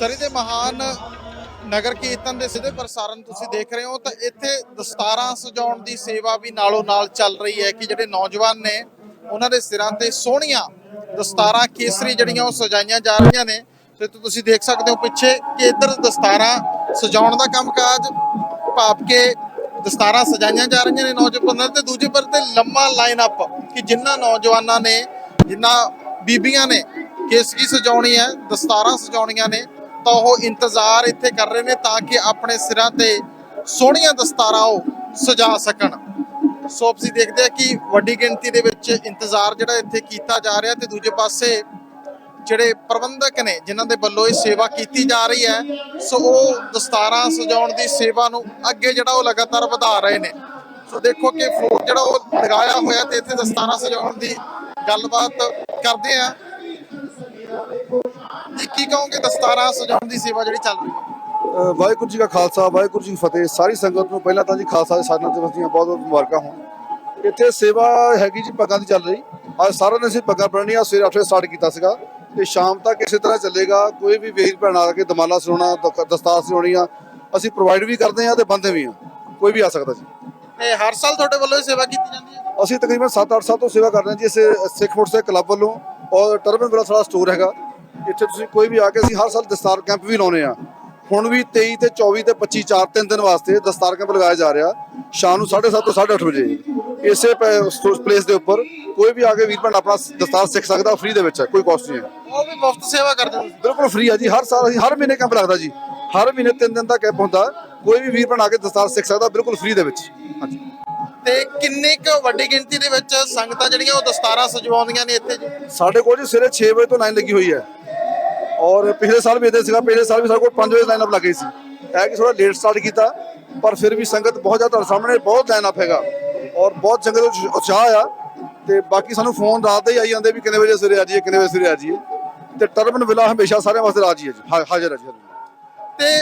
ਸਰੀ ਦੇ ਮਹਾਨ ਨਗਰ ਕੀਰਤਨ ਦੇ ਸਿੱਧੇ ਪ੍ਰਸਾਰਣ ਤੁਸੀਂ ਦੇਖ ਰਹੇ ਹੋ, ਤਾਂ ਇੱਥੇ ਦਸਤਾਰਾਂ ਸਜਾਉਣ ਦੀ ਸੇਵਾ ਵੀ ਨਾਲੋਂ ਨਾਲ ਚੱਲ ਰਹੀ ਹੈ ਕਿ ਜਿਹੜੇ ਨੌਜਵਾਨ ਨੇ, ਉਹਨਾਂ ਦੇ ਸਿਰਾਂ ਤੇ ਸੋਹਣੀਆਂ ਦਸਤਾਰਾਂ ਕੇਸਰੀ ਜਿਹੜੀਆਂ ਉਹ ਸਜਾਈਆਂ ਜਾ ਰਹੀਆਂ ਨੇ। ਤੇ ਤੁਸੀਂ ਦੇਖ ਸਕਦੇ ਹੋ ਪਿੱਛੇ ਕਿ ਇੱਧਰ ਦਸਤਾਰਾਂ ਸਜਾਉਣ ਦਾ ਕੰਮਕਾਜ ਭਾਪ ਕੇ ਦਸਤਾਰਾਂ ਸਜਾਈਆਂ ਜਾ ਰਹੀਆਂ ਨੇ ਨੌਜਵਾਨਾਂ ਤੇ ਦੂਜੇ ਪਰ ਤੇ ਲੰਮਾ ਲਾਈਨ ਅਪ ਕਿ ਜਿਨ੍ਹਾਂ ਨੌਜਵਾਨਾਂ ਨੇ ਜਿਨ੍ਹਾਂ ਬੀਬੀਆਂ ਨੇ ਕੇਸਰੀ ਸਜਾਉਣੀ ਹੈ, ਦਸਤਾਰਾਂ ਸਜਾਉਣੀਆਂ ਨੇ ਤਾਂ ਉਹ ਇੰਤਜ਼ਾਰ ਇੱਥੇ ਕਰ ਰਹੇ ਨੇ ਤਾਂ ਕਿ ਆਪਣੇ ਸਿਰਾਂ ਤੇ ਸੋਹਣੀਆਂ ਦਸਤਾਰਾਂ ਉਹ ਸਜਾ ਸਕਣ। ਸੋ ਤੁਸੀਂ ਦੇਖਦੇ ਆ ਕਿ ਵੱਡੀ ਗਿਣਤੀ ਦੇ ਵਿੱਚ ਇੰਤਜ਼ਾਰ ਜਿਹੜਾ ਇੱਥੇ ਕੀਤਾ ਜਾ ਰਿਹਾ ਤੇ ਦੂਜੇ ਪਾਸੇ ਜਿਹੜੇ ਪ੍ਰਬੰਧਕ ਨੇ, ਜਿਨ੍ਹਾਂ ਦੇ ਵੱਲੋਂ ਇਹ ਸੇਵਾ ਕੀਤੀ ਜਾ ਰਹੀ ਹੈ, ਸੋ ਉਹ ਦਸਤਾਰਾਂ ਸਜਾਉਣ ਦੀ ਸੇਵਾ ਨੂੰ ਅੱਗੇ ਜਿਹੜਾ ਉਹ ਲਗਾਤਾਰ ਵਧਾ ਰਹੇ ਨੇ। ਸੋ ਦੇਖੋ ਕਿ ਫਲੋਰ ਜਿਹੜਾ ਉਹ ਲਗਾਇਆ ਹੋਇਆ ਤੇ ਇੱਥੇ ਦਸਤਾਰਾਂ ਸਜਾਉਣ ਦੀ ਗੱਲਬਾਤ ਕਰਦੇ ਆ। ਜੀ ਕੀ ਕਹੋਗੇ ਦਸਤਾਰਾਂ ਸਜਾਉਣ ਦੀ ਸੇਵਾ ਜਿਹੜੀ ਚੱਲ ਰਹੀ ਹੈ? ਅ, ਵਾਹਿਗੁਰੂ ਜੀ ਕਾ ਖਾਲਸਾ ਵਾਹਿਗੁਰੂ ਜੀ ਕੀ ਫਤਿਹ। ਸਾਰੀ ਸੰਗਤ ਨੂੰ ਪਹਿਲਾਂ ਤਾਂ ਜੀ ਖਾਲਸਾ ਦੇ ਸਾਧਨਾ ਦਿਵਸ ਦੀਆਂ ਬਹੁਤ ਬਹੁਤ ਮੁਬਾਰਕਾਂ ਹੋਣ। ਇੱਥੇ ਸੇਵਾ ਹੈਗੀ ਜੀ ਪੱਗਾਂ ਦੀ ਚੱਲ ਰਹੀ। ਅੱਜ ਸਾਰਿਆਂ ਨੇ ਅਸੀਂ ਪੱਗਾਂ ਬਣਨੀਆਂ ਸਵੇਰੇ 8 ਵਜੇ ਸਟਾਰਟ ਕੀਤਾ ਸੀਗਾ। ਤੇ ਸ਼ਾਮ ਤੱਕ ਇਸੇ ਤਰ੍ਹਾਂ ਚੱਲੇਗਾ। ਕੋਈ ਵੀ ਵੀਰ ਭੈਣ ਆ ਕੇ ਦਮਾਲਾ ਸੁਣਾਉਣਾ ਦ- ਦਸਤਾਰ ਸੁਣਾਉਣੀ ਆ ਅਸੀਂ ਪ੍ਰੋਵਾਈਡ ਵੀ ਕਰਦੇ ਆ ਤੇ ਬੰਦੇ ਵੀ ਆ ਕੋਈ ਵੀ ਆ ਸਕਦਾ ਜੀ। ਤੇ ਹਰ ਸਾਲ ਤੁਹਾਡੇ ਵੱਲੋਂ ਇਹ ਸੇਵਾ ਕੀਤੀ ਜਾਂਦੀ ਹੈ? ਅਸੀਂ ਤਕਰੀਬਨ 7-8 ਸਾਲ ਤੋਂ ਸੇਵਾ ਕਰ ਰਹੇ ਹਾਂ ਜੀ। ਇਸ ਸਿੱਖ ਮੋਟਰਸਾਈਕਲ ਕਲੱਬ ਵੱਲੋਂ ਔਰ ਟਰਬਨ ਸਾਡਾ ਸਟੋਰ ਹੈਗਾ। ਇੱਥੇ ਤੁਸੀਂ ਕੋਈ ਵੀ ਆ ਕੇ ਅਸੀਂ ਹਰ ਸਾਲ ਦਸਤਾਰ ਕੈਂਪ ਵੀ ਲਾਉਨੇ ਆ ਹੁਣ ਵੀ 23 ਤੇ 24 ਤੇ 25 ਚਾਰ ਤਿੰਨ ਦਿਨ ਵਾਸਤੇ ਦਸਤਾਰ ਕੈਂਪ ਲਗਾਇਆ ਜਾ ਰਿਹਾ। ਸ਼ਾਮ ਨੂੰ 7:30 ਤੋਂ 8:30 ਵਜੇ। ਇਸੇ ਪਲੇਸ ਦੇ ਉੱਪਰ ਕੋਈ ਵੀ ਆ ਕੇ ਵੀਰ ਭੈਣ ਆਪਣਾ ਦਸਤਾਰ ਸਿੱਖ ਸਕਦਾ ਫ੍ਰੀ ਦੇ ਵਿੱਚ ਹੈ ਕੋਈ ਕਾਸਟ ਨਹੀਂ ਹੈ। ਉਹ ਵੀ ਮੁਫਤ ਸੇਵਾ ਕਰਦੇ ਬਿਲਕੁਲ ਫ੍ਰੀ ਆ ਜੀ ਹਰ ਸਾਲ ਅਸੀਂ ਹਰ ਮਹੀਨੇ ਕੈਂਪ ਲੱਗਦਾ ਜੀ। ਹਰ ਮਹੀਨੇ ਤਿੰਨ ਦਿਨ ਦਾ ਕੈਂਪ ਹੁੰਦਾ। ਕੋਈ ਵੀ ਵੀਰ ਭੈਣ ਆ ਕੇ ਦਸਤਾਰ ਸਿੱਖ ਸਕਦਾ ਬਿਲਕੁਲ ਫ੍ਰੀ ਦੇ ਵਿੱਚ। ਹਾਂਜੀ। ਤੇ ਕਿੰਨੀ ਕੁ ਵੱਡੀ ਗਿਣਤੀ ਦੇ ਵਿੱਚ ਸੰਗਤਾਂ ਜਿਹੜੀਆਂ ਉਹ ਦਸਤਾਰਾਂ ਸਜਵਾਉਂਦੀਆਂ ਨੇ ਇੱਥੇ ਜੀ? ਸਾਡੇ ਕੋਲ ਜੀ ਸਵੇਰੇ 6 ਵਜੇ ਤੋਂ ਲਾਈਨ ਲੱਗੀ ਹੋਈ ਹੈ। ਔਰ ਪਿਛਲੇ ਸਾਲ ਵੀ ਇਦਾਂ ਸੀਗਾ ਪਿਛਲੇ ਸਾਲ ਵੀ ਸਾਡੇ ਕੋਲ 5 ਵਜੇ ਲਾਈਨ ਅਪ ਲੱਗੀ ਸੀ। ਹੈ ਕਿ ਥੋੜਾ ਲੇਟ ਸਟਾਰਟ ਕੀਤਾ ਪਰ ਫਿਰ ਵੀ ਸੰਗਤ ਬਹੁਤ ਜ਼ਿਆਦਾ ਤੁਹਾਡੇ ਸਾਹਮਣੇ ਬਹੁਤ ਲਾਈਨ ਅਪ ਹੈਗਾ। ਔਰ ਬਹੁਤ ਸੰਗਤ ਉਤਸ਼ਾਹ ਆ। ਤੇ ਬਾਕੀ ਸਾਨੂੰ ਫੋਨ ਰਾਤ ਦੇ ਹੀ ਆਈ ਜਾਂਦੇ ਵੀ ਕਿੰਨੇ ਵਜੇ ਸਵੇਰੇ ਆ ਜਾਈਏ ਕਿੰਨੇ ਵਜੇ ਸਵੇਰੇ ਆ ਜਾਈਏ। ਤੇ ਟਰਬਨ ਵਿਲਾ ਹਮੇਸ਼ਾ ਸਾਰਿਆਂ ਵਾਸਤੇ ਰਾਜੀ ਹੈ ਜੀ ਹਾਜ਼ਰ ਹੈ ਜੀ ਤੇ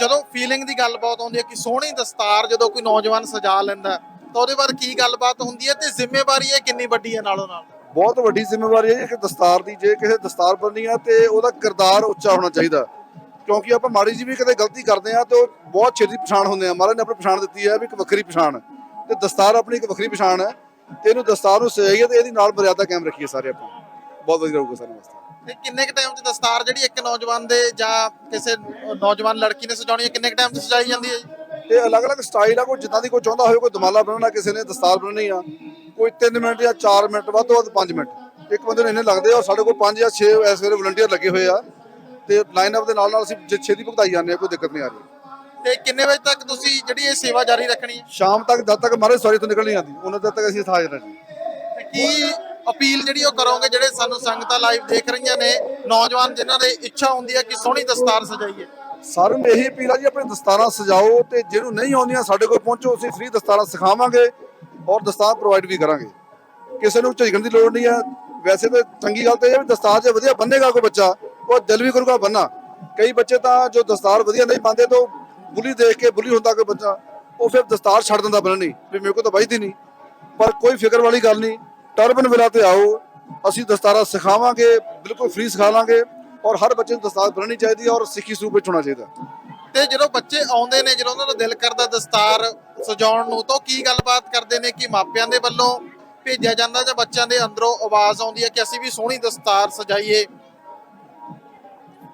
ਜਦੋਂ ਫੀਲਿੰਗ ਦੀ ਗੱਲ ਬਹੁਤ ਆਉਂਦੀ ਹੈ ਕਿ ਸੋਹਣੀ ਦਸਤਾਰ ਜਦੋਂ ਕੋਈ ਨੌਜਵਾਨ ਸਜਾ ਲੈਂਦਾ ਤਾਂ ਉਹਦੇ ਬਾਰੇ ਕੀ ਗੱਲਬਾਤ ਹੁੰਦੀ ਹੈ ਤੇ ਜ਼ਿੰਮੇਵਾਰੀ ਇਹ ਕਿੰਨੀ ਵੱਡੀ ਹੈ ਨਾਲੋਂ ਨਾਲ? ਬਹੁਤ ਵੱਡੀ ਜ਼ਿੰਮੇਵਾਰੀ ਹੈ ਕਿ ਦਸਤਾਰ ਦੀ ਜੇ ਕਿਸੇ ਦਸਤਾਰ ਬੰਨੀ ਆ ਤੇ ਉਹਦਾ ਕਿਰਦਾਰ ਉੱਚਾ ਹੋਣਾ ਚਾਹੀਦਾ। ਕਿਉਂਕਿ ਆਪਾਂ ਮਾੜੀ ਜੀ ਵੀ ਕਦੇ ਗਲਤੀ ਕਰਦੇ ਆ ਤੇ ਉਹ ਬਹੁਤ ਛੇਤੀ ਪਛਾਣ ਹੁੰਦੇ ਆ। ਮਹਾਰਾਜ ਨੇ ਆਪਣੀ ਪਛਾਣ ਦਿੱਤੀ ਹੈ ਵੀ ਇੱਕ ਵੱਖਰੀ ਪਛਾਣ। ਤੇ ਦਸਤਾਰ ਆਪਣੀ ਇੱਕ ਵੱਖਰੀ ਪਛਾਣ ਹੈ। ਤੇ ਇਹਨੂੰ ਦਸਤਾਰ ਨੂੰ ਸਜਾਈਏ ਤੇ ਇਹਦੀ ਨਾਲ ਮਰਿਆਦਾ ਕਾਇਮ ਰੱਖੀਏ ਸਾਰੇ ਆਪਾਂ। ਬਹੁਤ ਵਧੀਆ ਰਹੂਗਾ ਸਾਡੇ ਵਾਸਤੇ। ਤੇ ਕਿੰਨੇ ਕ ਟਾਈਮ 'ਚ ਦਸਤਾਰ ਜਿਹੜੀ ਇੱਕ ਨੌਜਵਾਨ ਦੇ ਜਾਂ ਕਿਸੇ ਨੌਜਵਾਨ ਲੜਕੀ ਨੇ ਸਜਾਉਣੀ ਹੈ ਕਿੰਨੇ ਕ ਟਾਈਮ 'ਚ ਸਜਾਈ ਜਾਂਦੀ ਹੈ ਜੀ? ਇਹ ਅਲੱਗ-ਅਲੱਗ ਸਟਾਈਲ ਆ ਕੋਈ ਜਿੱਦਾਂ ਦੀ ਕੋਈ ਚਾਹੁੰਦਾ ਹੋਵੇ ਕੋਈ ਦਮਾਲਾ ਬਣਾਉਣਾ ਕਿਸੇ ਨੇ ਦਸਤਾਰ ਬਣਾਉਣੀ ਆ। ਕੋਈ 3 ਮਿੰਟ ਜਾਂ 4 ਮਿੰਟ ਵੱਧ ਤੋਂ ਵੱਧ 5 ਮਿੰਟ। ਇੱਕ ਬੰਦੇ ਨੂੰ ਇੰਨੇ ਲੱਗਦੇ ਆ ਸਾਡੇ ਕੋਲ 5 ਜਾਂ 6 ਇਸ ਵੇਲੇ ਵਲੰਟੀਅਰ ਲੱਗੇ ਹੋਏ ਆ। ਤੇ ਲਾਈਨ ਅਪ ਦੇ ਨਾਲ ਨਾਲ ਅਸੀਂ ਜੇ ਛੇਤੀ ਭੁਗਤਾਈ ਜਾਂਦੇ ਆ ਕੋਈ ਦਿੱਕਤ ਨਹੀਂ ਆ ਰਹੀ। ਤੇ ਕਿੰਨੇ ਵਜੇ ਤੱਕ ਤੁਸੀਂ ਜਿਹੜੀ ਇਹ ਸੇਵਾ ਜਾਰੀ ਰੱਖਣੀ? ਹੈ ਸ਼ਾਮ ਤੱਕ ਜਦ ਤੱਕ ਮਾਰੇ ਸੌਰੀ ਤੋਂ ਨਿਕਲ ਨਹੀਂ ਆਉਂਦੀ। ਉਹਨਾਂ ਤੱਕ ਅਸੀਂ ਇੱਥੇ ਹਾਜ਼ਰ ਹਾਂ ਜੀ ਤੇ ਕੀ ਅਪੀਲ ਜਿਹੜੀ ਉਹ ਕਰੋਗੇ ਜਿਹੜੇ ਸਾਨੂੰ ਸੰਗਤਾਂ ਲਾਈਵ ਦੇਖ ਰਹੀਆਂ ਨੇ? ਨੌਜਵਾਨ ਜਿਨ੍ਹਾਂ ਦੀ ਇੱਛਾ ਹੁੰਦੀ ਹੈ ਕਿ ਸੋਹਣੀ ਦਸਤਾਰ ਸਜਾਈਏ। ਸਾਰਿਆਂ ਨੂੰ ਇਹੀ ਅਪੀਲ ਆ ਜੀ, ਆਪਣੇ ਦਸਤਾਰਾਂ ਸਜਾਓ ਤੇ ਜਿਹਨੂੰ ਨਹੀਂ ਆਉਂਦੀਆਂ ਸਾਡੇ ਕੋਲ ਪਹੁੰਚੋ, ਅਸੀਂ ਫ੍ਰੀ ਦਸਤਾਰਾਂ ਸਿਖਾਵਾਂਗੇ ਔਰ ਦਸਤਾਰ ਪ੍ਰੋਵਾਈਡ ਵੀ ਕਰਾਂਗੇ। ਕਿਸੇ ਨੂੰ ਝਿਜਕਣ ਦੀ ਲੋੜ ਨਹੀਂ ਹੈ। ਵੈਸੇ ਤਾਂ ਚੰਗੀ ਗੱਲ ਤਾਂ ਇਹ ਵੀ ਦਸਤਾਰ ਜੇ ਵਧੀਆ ਬੰਨੇਗਾ ਕੋਈ ਬੱਚਾ, ਉਹ ਦਿਲ ਵੀ ਕਰੂਗਾ ਬੰਨਾ ਕਈ ਬੱਚੇ ਤਾਂ ਜੋ ਦਸਤਾਰ ਵਧੀਆ ਨਹੀਂ ਪਾਉਂਦੇ ਤਾਂ ਬੁਲੀ ਦੇਖ ਕੇ ਬੁਲੀ ਹੁੰਦਾ ਕੋਈ ਬੱਚਾ, ਉਹ ਫਿਰ ਦਸਤਾਰ ਛੱਡ ਦਿੰਦਾ ਬੰਨਣੀ ਵੀ ਮੇਰੇ ਕੋਲ ਤਾਂ ਵੱਜਦੀ ਨਹੀਂ। ਪਰ ਕੋਈ ਫਿਕਰ ਵਾਲੀ ਗੱਲ ਨਹੀਂ, ਟਰਬਨ ਵਿਲਾ ਤੇ ਆਓ, ਅਸੀਂ ਦਸਤਾਰਾਂ ਸਿਖਾਵਾਂਗੇ, ਬਿਲਕੁਲ ਫ੍ਰੀ ਸਿਖਾ ਲਾਂਗੇ। ਔਰ ਹਰ ਬੱਚੇ ਨੂੰ ਦਸਤਾਰ ਬੰਨਣੀ ਚਾਹੀਦੀ ਹੈ ਔਰ ਸਿੱਖੀ ਸਰੂਪ ਵਿੱਚ ਹੋਣਾ ਚਾਹੀਦਾ। ਤੇ ਜਦੋਂ ਬੱਚੇ ਆਉਂਦੇ ਨੇ ਜਦੋਂ ਉਹਨਾਂ ਦਾ ਦਿਲ ਕਰਦਾ ਦਸਤਾਰ ਸਜਾਉਣ ਨੂੰ ਤਾਂ ਕੀ ਗੱਲਬਾਤ ਕਰਦੇ ਨੇ ਕਿ ਮਾਪਿਆਂ ਦੇ ਵੱਲੋਂ ਭੇਜਿਆ ਜਾਂਦਾ ਜਾਂ ਬੱਚਿਆਂ ਦੇ ਅੰਦਰੋਂ ਆਵਾਜ਼ ਆਉਂਦੀ ਹੈ ਕਿ ਅਸੀਂ ਵੀ ਸੋਹਣੀ ਦਸਤਾਰ ਸਜਾਈਏ?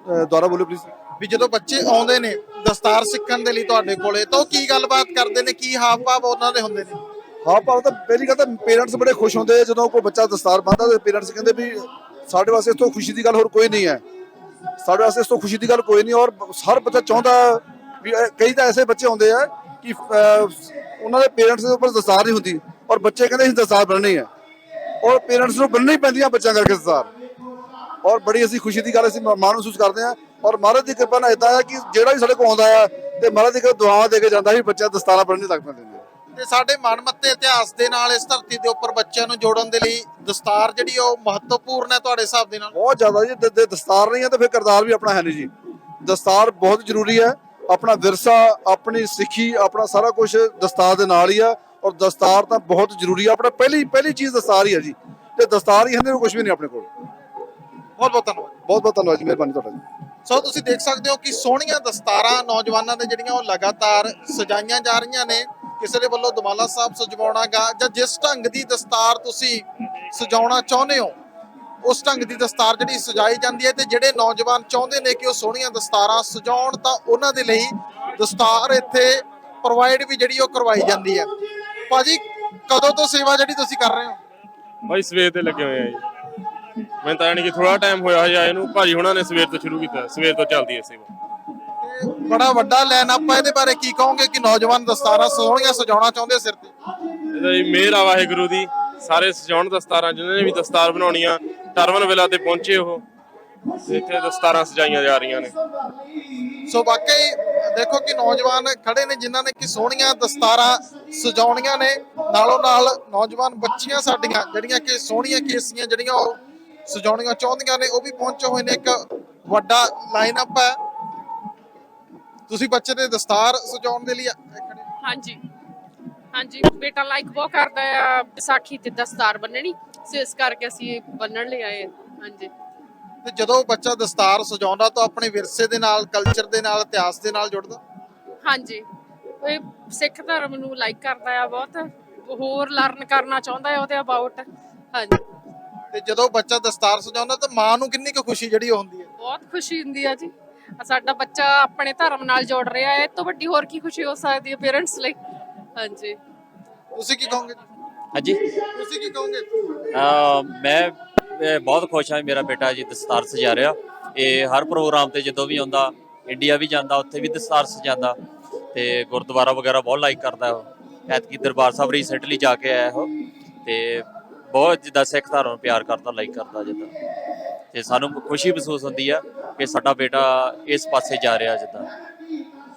ਦੁਬਾਰਾ ਬੋਲੋ ਪਲੀਜ਼ ਵੀ ਜਦੋਂ ਬੱਚੇ ਆਉਂਦੇ ਨੇ ਦਸਤਾਰ ਸਿੱਖਣ ਦੇ ਲਈ ਤੁਹਾਡੇ ਕੋਲੇ ਤਾਂ ਉਹ ਕੀ ਗੱਲਬਾਤ ਕਰਦੇ ਨੇ ਕੀ ਹਾਵ ਭਾਵ ਉਹਨਾਂ ਦੇ ਹੁੰਦੇ ਨੇ? ਹਾਂ ਭਾਵ ਤਾਂ ਪਹਿਲੀ ਗੱਲ ਤਾਂ ਪੇਰੈਂਟਸ ਬੜੇ ਖੁਸ਼ ਹੁੰਦੇ ਜਦੋਂ ਕੋਈ ਬੱਚਾ ਦਸਤਾਰ ਬੰਨ੍ਹਦਾ ਤੇ ਪੇਰੈਂਟਸ ਕਹਿੰਦੇ ਵੀ ਸਾਡੇ ਵਾਸਤੇ ਇਸ ਤੋਂ ਖੁਸ਼ੀ ਦੀ ਗੱਲ ਹੋਰ ਕੋਈ ਨਹੀਂ ਹੈ। ਸਾਡੇ ਵਾਸਤੇ ਇਸ ਤੋਂ ਖੁਸ਼ੀ ਦੀ ਗੱਲ ਕੋਈ ਨਹੀਂ, ਔਰ ਹਰ ਬੱਚਾ ਚਾਹੁੰਦਾ ਵੀ ਕਈ ਤਾਂ ਐਸੇ ਬੱਚੇ ਹੁੰਦੇ ਆ ਕਿ ਉਹਨਾਂ ਦੇ ਪੇਰੈਂਟਸ ਦੇ ਉੱਪਰ ਦਸਤਾਰ ਨਹੀਂ ਹੁੰਦੀ, ਔਰ ਬੱਚੇ ਕਹਿੰਦੇ ਅਸੀਂ ਦਸਤਾਰ ਬਣਨੀ ਹੈ ਔਰ ਪੇਰੈਂਟਸ ਨੂੰ ਬੰਨਣੀ ਪੈਂਦੀਆਂ ਬੱਚਿਆਂ ਕਰਕੇ ਦਸਤਾਰ। ਔਰ ਬੜੀ ਅਸੀਂ ਖੁਸ਼ੀ ਦੀ ਗੱਲ ਅਸੀਂ ਮਾਣ ਮਹਿਸੂਸ ਕਰਦੇ ਹਾਂ। ਔਰ ਮਹਾਰਾਜ ਦੀ ਕਿਰਪਾ ਨਾਲ ਇਦਾਂ ਹੈ ਕਿ ਜਿਹੜਾ ਵੀ ਸਾਡੇ ਕੋਲ ਆਉਂਦਾ ਆ, ਤੇ ਮਹਾਰਾਜ ਦੀ ਕਿਰਪਾ ਦੁਆਵਾਂ ਦੇ ਕੇ ਜਾਂਦਾ ਸੀ ਬੱਚਾ ਦਸਤਾਰਾਂ ਬੰਨ੍ਹਣੀ ਲੱਗ ਪੈਂਦੇ ਨੇ ਤੇ ਸਾਡੇ ਮਨਮੱਤੇ ਇਤਿਹਾਸ ਦੇ ਨਾਲ ਇਸ ਧਰਤੀ ਦੇ ਉੱਪਰ ਬੱਚਿਆਂ ਨੂੰ ਜੋੜਨ ਦੇ ਲਈ ਦਸਤਾਰ ਜਿਹੜੀ ਉਹ ਮਹੱਤਵਪੂਰਨ ਹੈ ਤੁਹਾਡੇ ਹਿਸਾਬ ਦੇ ਨਾਲ? ਬਹੁਤ ਜ਼ਿਆਦਾ ਜੀ ਦ- ਦਸਤਾਰ ਨਹੀਂ ਹੈ ਤਾਂ ਫਿਰ ਕਰਤਾਰ ਵੀ ਆਪਣਾ ਹੈ ਨਹੀਂ ਜੀ। ਦਸਤਾਰ ਬਹੁਤ ਜ਼ਰੂਰੀ ਹੈ ਆਪਣਾ ਵਿਰਸਾ ਆਪਣੀ ਸਿੱਖੀ ਆਪਣਾ ਸਾਰਾ ਕੁਝ ਦਸਤਾਰ ਦੇ ਨਾਲ ਹੀ ਆ ਔਰ ਦਸਤਾਰ ਤਾਂ ਬਹੁਤ ਜ਼ਰੂਰੀ ਆ ਆਪਣਾ ਪਹਿਲੀ ਪਹਿਲੀ ਚੀਜ਼ ਦਸਤਾਰ ਹੀ ਹੈ ਜੀ। ਤੇ ਦਸਤਾਰ ਹੀ ਹੈ ਨਹੀਂ ਕੁਝ ਵੀ ਨਹੀਂ ਆਪਣੇ ਕੋਲ। ਬਹੁਤ ਬਹੁਤ ਧੰਨਵਾਦ। ਬਹੁਤ ਬਹੁਤ ਧੰਨਵਾਦ ਜੀ ਮਿਹਰਬਾਨੀ ਤੁਹਾਡਾ ਜੀ। ਸੋ ਤੁਸੀਂ ਦੇਖ ਸਕਦੇ ਹੋ ਕਿ ਸੋਹਣੀਆਂ ਦਸਤਾਰਾਂ ਨੌਜਵਾਨਾਂ ਦੇ ਜਿਹੜੀਆਂ ਉਹ ਲਗਾਤਾਰ ਸਜਾਈਆਂ ਜਾ ਰਹੀਆਂ ਨੇ। ਕਿਸੇ ਦੇ ਵੱਲੋਂ ਦਮਾਲਾ ਸਾਹਿਬ ਸਜਵਾਉਣਾਗਾ ਜਾਂ ਜਿਸ ਢੰਗ ਦੀ ਦਸਤਾਰ ਤੁਸੀਂ ਸਜਾਉਣਾ ਚਾਹੁੰਦੇ ਹੋ, ਉਸ ਢੰਗ ਦੀ ਦਸਤਾਰ ਜਿਹੜੀ ਸਜਾਈ ਜਾਂਦੀ ਹੈ ਤੇ ਜਿਹੜੇ ਨੌਜਵਾਨ ਚਾਹੁੰਦੇ ਨੇ ਕਿ ਉਹ ਸੋਹਣੀਆਂ ਦਸਤਾਰਾਂ ਸਜਾਉਣ, ਤਾਂ ਉਹਨਾਂ ਦੇ ਲਈ ਦਸਤਾਰ ਇੱਥੇ ਪ੍ਰੋਵਾਈਡ ਵੀ ਜਿਹੜੀ ਉਹ ਕਰਵਾਈ ਜਾਂਦੀ ਹੈ। ਭਾਜੀ, ਕਦੋਂ ਤੋਂ ਸੇਵਾ ਜਿਹੜੀ ਤੁਸੀਂ ਕਰ ਰਹੇ ਹੋ? ਭਾਈ, ਸਵੇਰ ਤੇ ਲੱਗੇ ਹੋਏ ਆ ਜੀ। ਮੈਂ ਤਾਂ ਯਾਨੀ ਕਿ ਥੋੜਾ ਟਾਈਮ ਹੋਇਆ ਹਜੇ ਆਏ ਨੂੰ। ਭਾਜੀ, ਹੁਣਾਂ ਨੇ ਸਵੇਰ ਤੋਂ ਸ਼ੁਰੂ ਕੀਤਾ। ਸਵੇਰ ਤੋਂ ਚੱਲਦੀ ਹੈ ਸੇਵਾ। ਬੜਾ ਵੱਡਾ ਲਾਈਨ ਅਪ ਹੈ ਇਹਦੇ ਬਾਰੇ ਕੀ ਕਹੋਗੇ ਕਿ ਨੌਜਵਾਨ ਦਸਤਾਰਾਂ ਸੋਹਣੀਆਂ ਸਜਾਉਣਾ ਚਾਹੁੰਦੇ ਸਿਰ ਤੇ? ਇਹਦਾ ਜੀ ਮਿਹਰ ਆ ਵਾਹਿਗੁਰੂ ਦੀ। ਸਾਰੇ ਸਜਾਉਣ ਦਸਤਾਰਾਂ ਜਿਨ੍ਹਾਂ ਨੇ ਵੀ ਦਸਤਾਰ ਬਣਾਉਣੀਆਂ ਟਰਵਨ ਵਿਲਾ ਤੇ ਪਹੁੰਚੇ ਉਹ। ਇੱਥੇ ਦਸਤਾਰਾਂ ਸਜਾਈਆਂ ਜਾ ਰਹੀਆਂ ਨੇ। ਸੋ ਵਾਕਈ ਦੇਖੋ ਕਿ ਨੌਜਵਾਨ ਖੜੇ ਨੇ ਜਿਨ੍ਹਾਂ ਨੇ ਕਿ ਸੋਹਣੀਆਂ ਦਸਤਾਰਾਂ ਸਜਾਉਣੀਆਂ ਨੇ। ਨਾਲੋਂ ਨਾਲ ਨੌਜਵਾਨ ਬੱਚੀਆਂ ਸਾਡੀਆਂ ਜਿਹੜੀਆਂ ਕਿ ਸੋਹਣੀਆਂ ਕੇਸੀਆਂ ਜਿਹੜੀਆਂ ਉਹ ਸਜਾਉਣੀਆਂ ਚਾਹੁੰਦੀਆਂ ਨੇ ਉਹ ਵੀ ਪਹੁੰਚੇ ਹੋਏ ਨੇ। ਇੱਕ ਵੱਡਾ ਲਾਈਨ ਅਪ ਹੈ। ਤੁਸੀਂ ਬੱਚੇ ਦੇ ਦਸਤਾਰ ਸਜਾਉਣ ਦੇ ਲਈ ਆ- ਖੜੇ ਹੋ। ਹਾਂਜੀ। ਹਾਂਜੀ ਬੇਟਾ ਲਾਈਕ ਬਹੁਤ ਕਰਦਾ ਆ ਵਿਸਾਖੀ ਤੇ ਦਸਤਾਰ ਬੰਨਣੀ ਸੋ ਇਸ ਕਰਕੇ ਅਸੀਂ ਬੰਨਣ ਲਈ ਆਏ ਹਾਂ। ਹਾਂਜੀ। ਤੇ ਜਦੋਂ ਬੱਚਾ ਦਸਤਾਰ ਸਜਾਉਂਦਾ ਤਾਂ ਆਪਣੇ ਵਿਰਸੇ ਦੇ ਨਾਲ ਕਲਚਰ ਦੇ ਨਾਲ ਇਤਿਹਾਸ ਦੇ ਨਾਲ ਜੁੜਦਾ? ਹਾਂਜੀ। ਇਹ ਸਿੱਖ ਧਰਮ ਨੂੰ ਲਾਈਕ ਕਰਦਾ ਆ ਬਹੁਤ। ਹੋਰ ਲਰਨ ਕਰਨਾ ਚਾਹੁੰਦਾ ਹੈ ਉਹਦੇ ਅਬਾਊਟ ਹਾਂਜੀ। ਤੇ ਜਦੋਂ ਬੱਚਾ ਦਸਤਾਰ ਸਜਾਉਂਦਾ ਤਾਂ ਮਾਂ ਨੂੰ ਕਿੰਨੀ ਕੁ ਖੁਸ਼ੀ ਜਿਹੜੀ ਉਹ ਹੁੰਦੀ ਹੈ? ਬਹੁਤ ਖੁਸ਼ੀ ਹੁੰਦੀ ਆ ਜੀ। ਸਾਡਾ ਬੱਚਾ ਆਪਣੇ ਧਰਮ ਨਾਲ ਜੁੜ ਰਿਹਾ ਹੈ ਇਹ ਤੋਂ ਵੱਡੀ ਹੋਰ ਕੀ ਖੁਸ਼ੀ ਹੋ ਸਕਦੀ ਹੈ ਪੇਰੈਂਟਸ ਲਈ? ਹਾਂਜੀ। ਤੁਸੀਂ ਕੀ ਕਹੋਗੇ? ਹਾਂਜੀ। ਤੁਸੀਂ ਕੀ ਕਹੋਗੇ? ਮੈਂ ਬਹੁਤ ਖੁਸ਼ ਹਾਂ ਮੇਰਾ ਬੇਟਾ ਜੀ ਦਸਤਾਰ ਸਜਾ ਰਿਹਾ। ਇਹ ਹਰ ਪ੍ਰੋਗਰਾਮ ਤੇ ਜਦੋਂ ਵੀ ਆਉਂਦਾ ਇੰਡੀਆ ਵੀ ਜਾਂਦਾ ਉੱਥੇ ਵੀ ਦਸਤਾਰ ਸਜਾਉਂਦਾ ਤੇ ਗੁਰਦੁਆਰਾ ਵਗੈਰਾ ਬਹੁਤ ਲਾਈਕ ਕਰਦਾ ਉਹ। ਐਤਕੀ ਦਰਬਾਰ ਸਾਹਿਬ ਰੀਸੈਂਟਲੀ ਜਾ ਕੇ ਆਇਆ ਉਹ ਤੇ ਬਹੁਤ ਜਿੱਦਾਂ ਸਿੱਖ ਧਰਮ ਨੂੰ ਪਿਆਰ ਕਰਦਾ ਲਾਈਕ ਕਰਦਾ ਜਿੱਦਾਂ। ਤੇ ਸਾਨੂੰ ਖੁਸ਼ੀ ਮਹਿਸੂਸ ਹੁੰਦੀ ਆ। ਕਿ ਸਾਡਾ ਬੇਟਾ ਇਸ ਪਾਸੇ ਜਾ ਰਿਹਾ ਜਿੱਦਾਂ।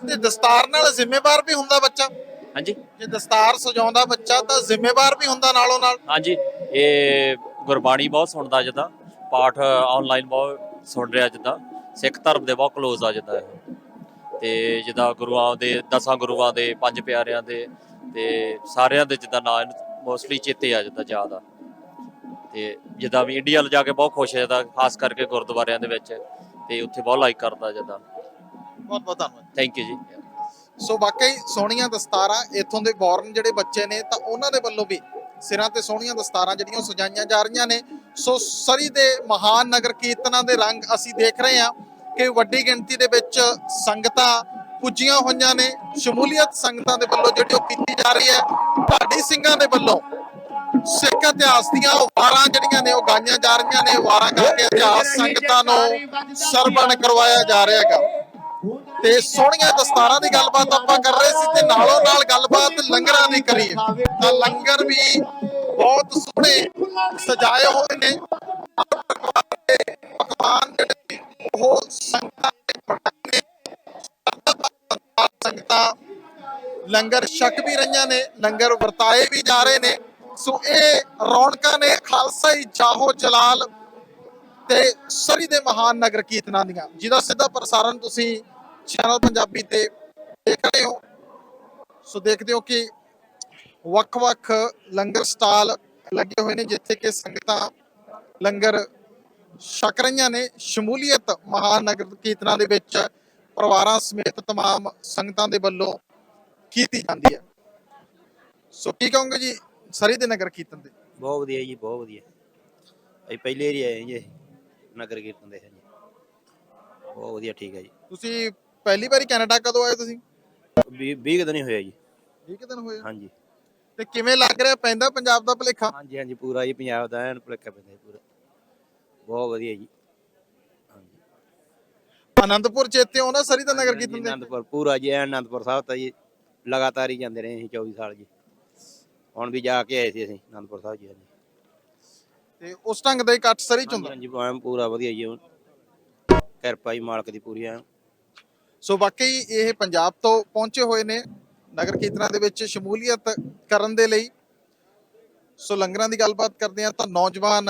ਤੇ ਦਸਤਾਰ ਨਾਲ ਜ਼ਿੰਮੇਵਾਰ ਵੀ ਹੁੰਦਾ ਬੱਚਾ? ਹਾਂਜੀ। ਜੇ ਦਸਤਾਰ ਸਜਾਉਂਦਾ ਬੱਚਾ ਤਾਂ ਜ਼ਿੰਮੇਵਾਰ ਵੀ ਹੁੰਦਾ ਨਾਲੋਂ ਨਾਲ। ਹਾਂਜੀ ਇਹ ਗੁਰਬਾਣੀ ਬਹੁਤ ਸੁਣਦਾ ਜਿੱਦਾਂ ਪਾਠ ਆਨਲਾਈਨ ਬਹੁਤ ਸੁਣ ਰਿਹਾ ਜਿੱਦਾਂ ਸਿੱਖ ਧਰਮ ਦੇ ਬਹੁਤ ਕਲੋਜ਼ ਆ ਜਿੱਦਾਂ ਇਹ। ਤੇ ਜਿੱਦਾਂ ਗੁਰੂਆਂ ਦੇ ਦਸਾਂ ਗੁਰੂਆਂ ਦੇ ਪੰਜ ਪਿਆਰਿਆਂ ਦੇ ਤੇ ਸਾਰਿਆਂ ਦੇ ਜਿੱਦਾਂ ਨਾਂ ਮੋਸਟਲੀ ਚੇਤੇ ਆ ਜਿੱਦਾਂ ਯਾਦ ਆ ਤੇ ਜਿੱਦਾਂ ਵੀ ਇੰਡੀਆ ਲਿਜਾ ਕੇ ਬਹੁਤ ਖੁਸ਼ ਹੈ ਜਿੱਦਾਂ ਖਾਸ ਕਰਕੇ ਗੁਰਦੁਆਰਿਆਂ ਦੇ ਵਿੱਚ। ਤੇ ਉੱਥੇ ਬਹੁਤ ਲਾਈਕ ਕਰਦਾ ਜਿੱਦਾਂ ਬਹੁਤ ਬਹੁਤ ਧੰਨਵਾਦ ਥੈਂਕ ਯੂ ਜੀ। ਸੋ ਵਾਕਈ ਸੋਹਣੀਆਂ ਦਸਤਾਰਾਂ ਇੱਥੋਂ ਦੇ ਬੌਰਨ ਜਿਹੜੇ ਬੱਚੇ ਨੇ ਤਾਂ ਉਹਨਾਂ ਦੇ ਵੱਲੋਂ ਵੀ ਸਿਰਾਂ ਤੇ ਸੋਹਣੀਆਂ ਦਸਤਾਰਾਂ ਜਿਹੜੀਆਂ ਸਜਾਈਆਂ ਜਾ ਰਹੀਆਂ ਨੇ। ਸੋ ਸਰੀ ਦੇ ਮਹਾਨ ਨਗਰ ਕੀਰਤਨਾਂ ਦੇ ਰੰਗ ਅਸੀਂ ਦੇਖ ਰਹੇ ਹਾਂ ਕਿ ਵੱਡੀ ਗਿਣਤੀ ਦੇ ਵਿੱਚ ਸੰਗਤਾਂ ਪੁੱਜੀਆਂ ਹੋਈਆਂ ਨੇ। ਸ਼ਮੂਲੀਅਤ ਸੰਗਤਾਂ ਦੇ ਵੱਲੋਂ ਜਿਹੜੀ ਉਹ ਕੀਤੀ ਜਾ ਰਹੀ ਹੈ ਢਾਡੀ ਸਿੰਘਾਂ ਦੇ ਵੱਲੋਂ ਸਿੱਖ ਇਤਿਹਾਸ ਦੀਆਂ ਉਹ ਵਾਰਾਂ ਜਿਹੜੀਆਂ ਨੇ ਉਹ ਗਾਈਆਂ ਜਾ ਰਹੀਆਂ ਨੇ ਵਾਰਾਂ ਕਰਕੇ ਇਤਿਹਾਸ ਸੰਗਤਾਂ ਨੂੰ ਸਰਵਣ ਕਰਵਾਇਆ ਜਾ ਰਿਹਾ ਹੈਗਾ। ਤੇ ਸੋਹਣੀਆਂ ਦਸਤਾਰਾਂ ਦੀ ਗੱਲਬਾਤ ਆਪਾਂ ਕਰ ਰਹੇ ਸੀ ਤੇ ਨਾਲੋਂ ਨਾਲ ਗੱਲਬਾਤ ਲੰਗਰਾਂ ਦੀ ਕਰੀਏ। ਤਾਂ ਲੰਗਰ ਵੀ ਬਹੁਤ ਸੋਹਣੇ ਸਜਾਏ ਹੋਏ ਨੇ। ਪਕਵਾਨ ਜਿਹੜੇ ਉਹ ਸੰਗਤਾਂ ਦੇ ਬਣਾਏ ਸੰਗਤਾਂ, ਲੰਗਰ ਛਕ ਵੀ ਰਹੀਆਂ ਨੇ, ਲੰਗਰ ਵਰਤਾਏ ਵੀ ਜਾ ਰਹੇ ਨੇ। ਸੋ ਇਹ ਰੌਣਕਾਂ ਨੇ ਖਾਲਸਾ ਹੀ ਚਾਹੋ ਜਲਾਲ ਤੇ ਸਰੀ ਦੇ ਮਹਾਨ ਨਗਰ ਕੀਰਤਨਾਂ ਦੀਆਂ ਜਿਹਦਾ ਸਿੱਧਾ ਪ੍ਰਸਾਰਣ ਤੁਸੀਂ ਚੈਨਲ ਪੰਜਾਬੀ ਤੇ ਦੇਖ ਰਹੇ ਹੋ ਸੋ ਦੇਖਦੇ ਹੋ ਕਿ ਵੱਖ-ਵੱਖ ਲੰਗਰ ਸਟਾਲ ਲੱਗੇ ਹੋਏ ਨੇ ਜਿੱਥੇ ਕਿ ਸੰਗਤਾਂ ਲੰਗਰ ਛਕ ਰਹੀਆਂ ਨੇ ਸ਼ਮੂਲੀਅਤ ਮਹਾਨ ਨਗਰ ਕੀਰਤਨਾਂ ਦੇ ਵਿੱਚ ਪਰਿਵਾਰਾਂ ਸਮੇਤ तमाम ਸੰਗਤਾਂ ਦੇ ਵੱਲੋਂ ਕੀਤੀ ਜਾਂਦੀ ਹੈ ਸੋ ਕੀ ਕਹੋਗੇ ਜੀ ਸਰੀ ਦੇ ਨਗਰ ਕੀਰਤਨ ਦੇ? ਬਹੁਤ ਵਧੀਆ ਜੀ ਬਹੁਤ ਵਧੀਆ। ਅਸੀਂ ਪਹਿਲੇ ਹੀ ਆਏ ਜੀ ਨਗਰ ਕੀਰਤਨ ਦੇ ਹਾਂਜੀ। ਬਹੁਤ ਵਧੀਆ ਠੀਕ ਹੈ ਜੀ। ਤੁਸੀਂ ਪਹਿਲੀ ਵਾਰੀ ਕੈਨੇਡਾ ਕਦੋਂ ਆਏ ਤੁਸੀਂ? 20 ਦਿਨ ਹੀ ਹੋਇਆ ਜੀ। 20 ਦਿਨ ਹੋਏ। ਹਾਂਜੀ। ਤੇ ਕਿਵੇਂ ਲੱਗ ਰਿਹਾ? ਪੈਂਦਾ ਪੰਜਾਬ ਦਾ ਭਲੇਖਾ? ਹਾਂਜੀ ਹਾਂਜੀ ਪੂਰਾ ਜੀ ਪੰਜਾਬ ਦਾ ਐਨ ਭੁਲੇਖਾ ਪੈਂਦਾ ਜੀ ਪੂਰਾ। ਬਹੁਤ ਵਧੀਆ ਜੀ। ਹਾਂਜੀ। ਆਨੰਦਪੁਰ ਚੇਤੇ ਨਾ ਸਰੀ ਦਾ ਨਗਰ ਕੀਰਤਨ ਦੇ? ਆਨੰਦਪੁਰ ਪੂਰਾ ਜੀ ਐਨ ਆਨੰਦਪੁਰ ਸਾਹਿਬ ਤਾਂ ਜੀ ਲਗਾਤਾਰ ਹੀ ਜਾਂਦੇ ਰਹੇ ਅਸੀਂ 24 ਸਾਲ ਜੀ। ਹੁਣ ਵੀ ਜਾ ਕੇ ਆਏ ਸੀ ਅਸੀਂ ਆਨੰਦਪੁਰ ਸਾਹਿਬ ਜੀ ਹਾਂਜੀ। ਤੇ ਉਸ ਢੰਗ ਦਾ ਇਕੱਠ ਸਰੀ ਚ ਹੁੰਦਾ ਹਾਂਜੀ ਐਨ ਪੂਰਾ ਵਧੀਆ ਜੀ ਹੁਣ। ਕਿਰਪਾ ਜੀ ਮਾਲਕ ਦੀ ਪੂਰੀ ਐਨ ਸੋ ਵਾਕਈ ਇਹ ਪੰਜਾਬ ਤੋਂ ਪਹੁੰਚੇ ਹੋਏ ਨੇ ਨਗਰ ਕੀਰਤਨਾਂ ਦੇ ਵਿੱਚ ਸ਼ਮੂਲੀਅਤ ਕਰਨ ਦੇ ਲਈ। ਸੋ ਲੰਗਰਾਂ ਦੀ ਗੱਲਬਾਤ ਕਰਦੇ ਆ ਤਾਂ ਨੌਜਵਾਨ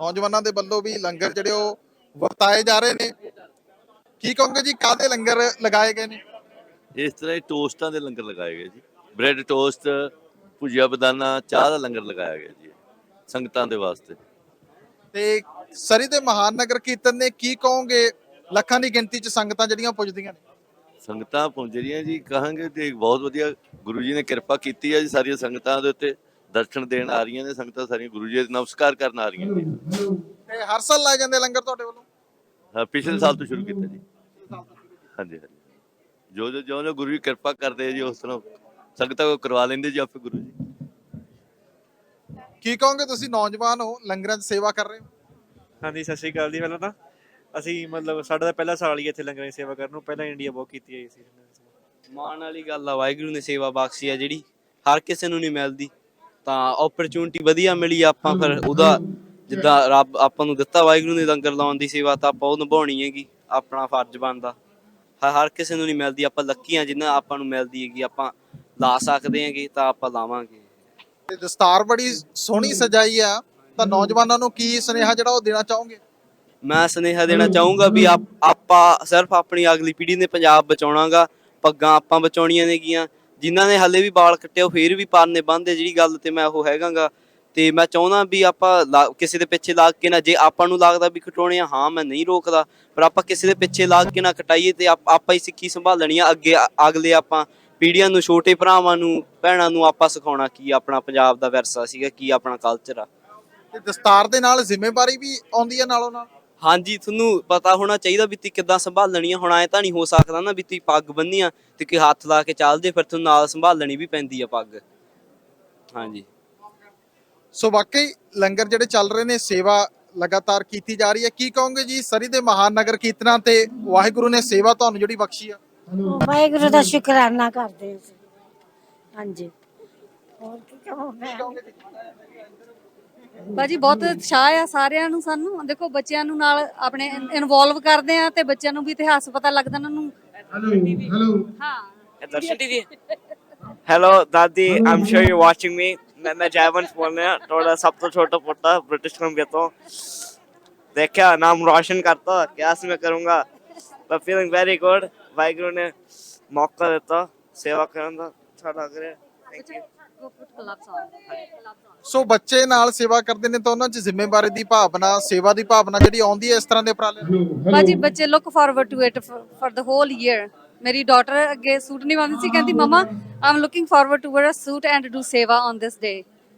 ਨੌਜਵਾਨਾਂ ਦੇ ਵੱਲੋਂ ਵੀ ਲੰਗਰ ਜਿਹੜੇ ਉਹ ਵਰਤਾਏ ਜਾ ਰਹੇ ਨੇ। ਕੀ ਕਹੋਗੇ ਜੀ ਕਾਦੇ ਲੰਗਰ ਲਗਾਏ ਗਏ ਨੇ? ਇਸ ਤਰ੍ਹਾਂ ਹੀ ਟੋਸਟਾਂ ਦੇ ਲੰਗਰ ਲਗਾਏ ਗਏ ਜੀ। ਬ੍ਰੈਡ ਟੋਸਟ ਭੁਜੀਆ ਬਦਾਨਾ ਚਾਹ ਦਾ ਲੰਗਰ ਲਗਾਇਆ ਗਿਆ ਜੀ ਸੰਗਤਾਂ ਦੇ ਵਾਸਤੇ। ਤੇ ਸਰੀ ਦੇ ਮਹਾਨ ਨਗਰ ਕੀਰਤਨ ਨੇ ਕੀ ਕਹੋਗੇ? ਲੱਖਾਂ ਦੀ ਗਿਣਤੀ 'ਚ ਸੰਗਤਾਂ ਜਿਹੜੀਆਂ ਪੁੱਜਦੀਆਂ ਨੇ। ਸੰਗਤਾਂ ਪਹੁੰਚ ਰਹੀਆਂ ਜੀ ਕਹਾਂਗੇ ਤੇ ਬਹੁਤ ਵਧੀਆ ਗੁਰੂ ਜੀ ਨੇ ਕਿਰਪਾ ਕੀਤੀ ਹੈ ਜੀ ਸਾਰੀਆਂ ਸੰਗਤਾਂ ਦੇ ਉੱਤੇ। ਦਰਸ਼ਨ ਦੇਣ ਆ ਰਹੀਆਂ ਨੇ ਸੰਗਤਾਂ ਸਾਰੀਆਂ ਗੁਰੂ ਜੀ ਦੇ ਨਮਸਕਾਰ ਕਰਨ ਆ ਰਹੀਆਂ ਨੇ। ਤੇ ਹਰ ਸਾਲ ਲਾਏ ਜਾਂਦੇ ਲੰਗਰ ਤੁਹਾਡੇ ਵੱਲੋਂ? ਹਾਂ, ਪਿਛਲੇ ਸਾਲ ਤੋਂ ਸ਼ੁਰੂ ਕੀਤਾ ਜੀ। ਹਾਂਜੀ ਹਾਂਜੀ। ਜੋ ਜੋ ਜੋ ਜੋ ਗੁਰੂ ਜੀ ਕਿਰਪਾ ਕਰਦੇ ਆ ਜੀ ਉਸ ਤਰ੍ਹਾਂ ਸੰਗਤਾਂ ਕੋ ਕਰਵਾ ਲੈਂਦੇ ਜੀ ਆਪੇ ਗੁਰੂ ਜੀ। ਕੀ ਕਹੋਗੇ ਤੁਸੀਂ ਨੌਜਵਾਨ ਹੋ ਲੰਗਰਾਂ 'ਚ ਸੇਵਾ ਕਰ ਰਹੇ ਹੋ? ਹਾਂਜੀ ਸਤਿ ਸ਼੍ਰੀ ਅਕਾਲ ਜੀ ਪਹਿਲਾਂ ਤਾਂ। ਅਸੀਂ ਮਤਲਬ ਸਾਡਾ ਤਾਂ ਪਹਿਲਾ ਸਾਲ ਹੀ ਇੱਥੇ ਲੰਗਰਾਂ ਦੀ ਸੇਵਾ ਕਰਨ ਨੂੰ ਪਹਿਲਾਂ ਇੰਡੀਆ ਬਹੁਤ ਕੀਤੀ ਹੈ ਸੀ। ਮਾਣ ਵਾਲੀ ਗੱਲ ਆ ਵਾਹਿਗੁਰੂ ਨੇ ਸੇਵਾ ਬਖਸ਼ੀ ਆ ਜਿਹੜੀ ਹਰ ਕਿਸੇ ਨੂੰ ਨਹੀਂ ਮਿਲਦੀ। ਤਾਂ ਓਪਰਚੁਨਿਟੀ ਵਧੀਆ ਮਿਲੀ ਆਪਾਂ ਫਿਰ ਉਹਦਾ ਜਿੱਦਾਂ ਰੱਬ ਆਪਾਂ ਨੂੰ ਦਿੱਤਾ ਵਾਹਿਗੁਰੂ ਨੇ ਲੰਗਰ ਲਾਉਣ ਦੀ ਸੇਵਾ ਤਾਂ ਆਪਾਂ ਉਹ ਨਿਭਾਉਣੀ ਹੈਗੀ ਆਪਣਾ ਫਰਜ਼ ਬਣਦਾ। ਹਰ ਕਿਸੇ ਨੂੰ ਨਹੀਂ ਮਿਲਦੀ ਆਪਾਂ ਲੱਕੀ ਆ ਜਿੰਨਾ ਆਪਾਂ ਨੂੰ ਮਿਲਦੀ ਹੈਗੀ ਆਪਾਂ ਲਾ ਸਕਦੇ ਹੈਗੇ ਤਾਂ ਆਪਾਂ ਲਾਵਾਂਗੇ। ਤੇ ਦਸਤਾਰ ਬੜੀ ਸੋਹਣੀ ਸਜਾਈ ਆ। ਤਾਂ ਨੌਜਵਾਨਾਂ ਨੂੰ ਕੀ ਸੁਨੇਹਾ ਜਿਹੜਾ ਉਹ ਦੇਣਾ ਚਾਹੋਗੇ? ਮੈਂ ਸੁਨੇਹਾ ਦੇਣਾ ਚਾਹੂੰਗਾ ਵੀ ਆਪ- ਆਪਾਂ ਸਿਰਫ ਆਪਣੀ ਅਗਲੀ ਪੀੜ੍ਹੀ ਨੇ ਪੰਜਾਬ ਬਚਾਉਣਾਗਾ ਪੱਗਾਂ ਆਪਾਂ ਬਚਾਉਣੀਆਂ ਨੇਗੀਆਂ। ਜਿਨ੍ਹਾਂ ਨੇ ਹੱਲੇ ਵੀ ਵਾਲ ਕੱਟੇ ਉਹ ਫੇਰ ਵੀ ਪਰਨੇ ਬੰਨਦੇ ਜਿਹੜੀ ਗੱਲ ਤੇ ਮੈਂ ਉਹ ਹੈਗਾਗਾ। ਤੇ ਮੈਂ ਚਾਹੁੰਦਾ ਵੀ ਆਪਾਂ ਲਾ- ਕਿਸੇ ਦੇ ਪਿੱਛੇ ਲੱਗ ਕੇ ਨਾ ਜੇ ਆਪਾਂ ਨੂੰ ਲੱਗਦਾ ਵੀ ਕਟਾਉਣੇ ਆ ਹਾਂ ਮੈਂ ਨਹੀਂ ਰੋਕਦਾ। ਪਰ ਆਪਾਂ ਕਿਸੇ ਦੇ ਪਿੱਛੇ ਲੱਗ ਕੇ ਨਾ ਕਟਾਈਏ ਤੇ ਆਪ- ਆਪਾਂ ਹੀ ਸਿੱਖੀ ਸੰਭਾਲਣੀ ਆ। ਅੱਗੇ ਅ- ਅਗਲੇ ਆਪਾਂ ਪੀੜ੍ਹੀਆਂ ਨੂੰ ਛੋਟੇ ਭਰਾਵਾਂ ਨੂੰ ਭੈਣਾਂ ਨੂੰ ਆਪਾਂ ਸਿਖਾਉਣਾ ਕੀ ਆਪਣਾ ਪੰਜਾਬ ਦਾ ਵਿਰਸਾ ਸੀਗਾ ਕੀ ਆਪਣਾ ਕਲਚਰ ਆ। ਤੇ ਦਸਤਾਰ ਦੇ ਨਾਲ ਜ਼ਿੰਮੇਵਾਰੀ ਵੀ ਆਉਂਦੀ ਹੈ ਨਾਲੋਂ ਨਾਲ ਹਾਂਜੀ ਤੁਹਾਨੂੰ ਪਤਾ ਹੋਣਾ ਚਾਹੀਦਾ ਵੀ ਤੀ ਕਿੱਦਾਂ ਸੰਭਾਲਣੀ ਆ। ਹੁਣ ਐ ਤਾਂ ਨਹੀਂ ਹੋ ਸਕਦਾ ਨਾ ਵੀ ਤੀ ਪੱਗ ਬੰਨੀ ਆ ਤੇ ਕਿ ਹੱਥ ਲਾ ਕੇ ਚੱਲਦੇ ਫਿਰ ਤੁਹਾਨੂੰ ਨਾਲ ਸੰਭਾਲਣੀ ਵੀ ਪੈਂਦੀ ਆ ਪੱਗ। ਹਾਂਜੀ। ਸੋ ਵਾਕਈ ਲੰਗਰ ਜਿਹੜੇ ਚੱਲ ਰਹੇ ਨੇ ਸੇਵਾ ਲਗਾਤਾਰ ਕੀਤੀ ਜਾ ਰਹੀ ਹੈ ਕੀ ਕਹੋਗੇ ਜੀ ਸਰੀ ਦੇ ਮਹਾਨ ਨਗਰ ਕੀਰਤਨਾਂ ਤੇ ਵਾਹਿਗੁਰੂ ਨੇ ਸੇਵਾ ਤੁਹਾਨੂੰ ਜਿਹੜੀ ਬਖਸ਼ੀ ਆ? ਵਾਹਿਗੁਰੂ ਦਾ ਸ਼ੁਕਰਾਨਾ ਕਰਦੇ ਹਾਂ ਅਸੀਂ ਹਾਂਜੀ ਹੋਰ ਕੀ ਕਹਾਂ ਮੈਂ ਬਾਜੀ ਬਹੁਤ ਉਤਸ਼ਾਹ ਆ ਸਾਰਿਆਂ ਨੂੰ ਸਾਨੂੰ ਦੇਖੋ ਬੱਚਿਆਂ ਨੂੰ ਨਾਲ ਆਪਣੇ ਇਨਵੋਲਵ ਕਰਦੇ ਆ ਤੇ ਬੱਚਿਆਂ ਨੂੰ ਵੀ ਇਤਿਹਾਸ ਪਤਾ ਲੱਗਦਾ ਉਹਨਾਂ ਨੂੰ ਹਾਂ ਦਰਸ਼ਨ ਟੀਵੀ ਹੈਲੋ ਦਾਦੀ ਆਮ ਸ਼ੋਰ ਯੂ ਵਾਚਿੰਗ ਮੀ मैं मैं जयवंश बोल रहा हूँ थोड़ा सब तो छोटा पोटा ब्रिटिश कोलंबिया तो देखा नाम रोशन करता क्या मैं करूँगा but feeling very ਵਾਹਿਗੁਰੂ ਨੇ ਮੌਕਾ ਦਿੱਤਾ ਸੇਵਾ ਕਰਨ ਦਾ ਅੱਛਾ ਲੱਗ ਰਿਹਾ। ਥੈਂਕ ਯੂ ਸੋ ਬੱਚੇ ਨਾਲ ਸੇਵਾ ਕਰਦੇ ਨੇ ਤਾਂ ਉਹਨਾਂ 'ਚ ਜ਼ਿੰਮੇਵਾਰੀ ਦੀ ਭਾਵਨਾ ਸੇਵਾ ਦੀ ਭਾਵਨਾ ਜਿਹੜੀ ਆਉਂਦੀ ਹੈ ਇਸ ਤਰ੍ਹਾਂ ਦੇ ਉਪਰਾਲੇ ਭਾਜੀ ਬੱਚੇ look forward to it for the whole year ਮੇਰੀ ਡਾਟਰ ਅੱਗੇ ਸੂਟ ਨਹੀਂ ਬੰਦੀ ਸੀ ਕਹਿੰਦੀ mama I'm looking forward to wear a suit and do seva on this day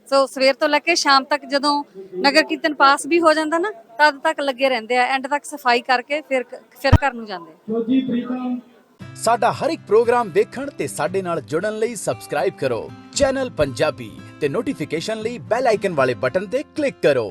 so ਸਵੇਰ ਤੋਂ ਲੈ ਕੇ ਸ਼ਾਮ ਤੱਕ ਜਦੋਂ ਨਗਰ ਕੀਰਤਨ ਪਾਸ ਵੀ ਹੋ ਜਾਂਦਾ ਨਾ ਤਦ ਤੱਕ ਲੱਗੇ ਰਹਿੰਦੇ ਆ ਐਂਡ ਤੱਕ ਸਫ਼ਾਈ ਕਰਕੇ ਫਿਰ ਫਿਰ ਘਰ ਨੂੰ ਜਾਂਦੇ ਸਾਡਾ ਹਰ ਇੱਕ ਪ੍ਰੋਗਰਾਮ ਦੇਖਣ ਤੇ ਸਾਡੇ ਨਾਲ ਜੁੜਨ ਲਈ ਸਬਸਕ੍ਰਾਈਬ ਕਰੋ। ਚੈਨਲ ਪੰਜਾਬੀ ਤੇ ਨੋਟੀਫਿਕੇਸ਼ਨ ਲਈ ਬੈਲ ਆਈਕਨ ਵਾਲੇ ਬਟਨ ਤੇ ਕਲਿੱਕ ਕਰੋ।